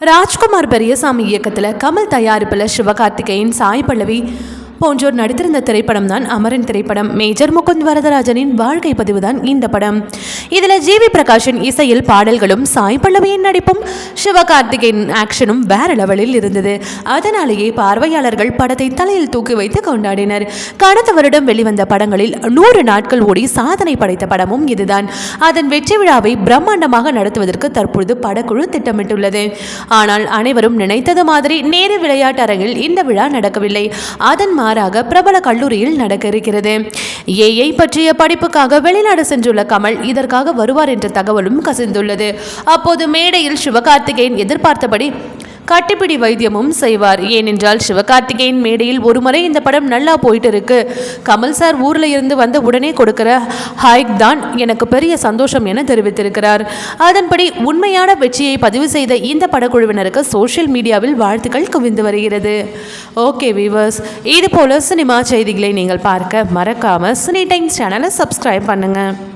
ராஜ்குமார் பெரியசாமி இயக்கத்தில் கமல் தயாரிப்பில் சிவகார்த்திகேயன் சாய் பல்லவி போன்றோர் நடித்திருந்த திரைப்படம் தான் அமரன் திரைப்படம். மேஜர் முகுந்த் வரதராஜனின் வாழ்க்கை பதிவு தான் இந்த படம். இதில் ஜிவி பிரகாஷின் இசையில் பாடல்களும் சாய் பல்லவியின் நடிப்பும் சிவகார்த்திகேயன் ஆக்ஷனும் வேற லெவலில் இருந்தது. அதனாலேயே பார்வையாளர்கள் படத்தை தலையில் தூக்கி வைத்து கொண்டாடினர். கடந்த வருடம் வெளிவந்த படங்களில் நூறு நாட்கள் ஓடி சாதனை படைத்த படமும் இதுதான். அதன் வெற்றி விழாவை பிரம்மாண்டமாக நடத்துவதற்கு தற்பொழுது படக்குழு திட்டமிட்டுள்ளது. ஆனால் அனைவரும் நினைத்தது மாதிரி நேரு விளையாட்டு அரங்கில் இந்த விழா நடக்கவில்லை. அதன் மாறாக பிரபல கல்லூரியில் நடக்க இருக்கிறது. ஏஐ பற்றிய படிப்புக்காக வெளிநாடு சென்றுள்ள கமல் இதற்காக வருவார் என்ற தகவலும் கசிந்துள்ளது. அப்போது மேடையில் சிவகார்த்திகேயன் எதிர்பார்த்தபடி கட்டிப்பிடி வைத்தியமும் செய்வார். ஏனென்றால் சிவகார்த்திகேயன் மேடையில் ஒருமுறை இந்த படம் நல்லா போயிட்டு இருக்கு கமல் சார் ஊரில் இருந்து வந்த உடனே கொடுக்கிற ஹைக் தான் எனக்கு பெரிய சந்தோஷம் என தெரிவித்திருக்கிறார். அதன்படி உண்மையான வெற்றியை பதிவு செய்த இந்த படக்குழுவினருக்கு சோஷியல் மீடியாவில் வாழ்த்துக்கள் குவிந்து வருகிறது. ஓகே வீவர்ஸ் இது போல சினிமா செய்திகளை நீங்கள் பார்க்க மறக்காம சினி டைம்ஸ் சேனலை சப்ஸ்கிரைப் பண்ணுங்க.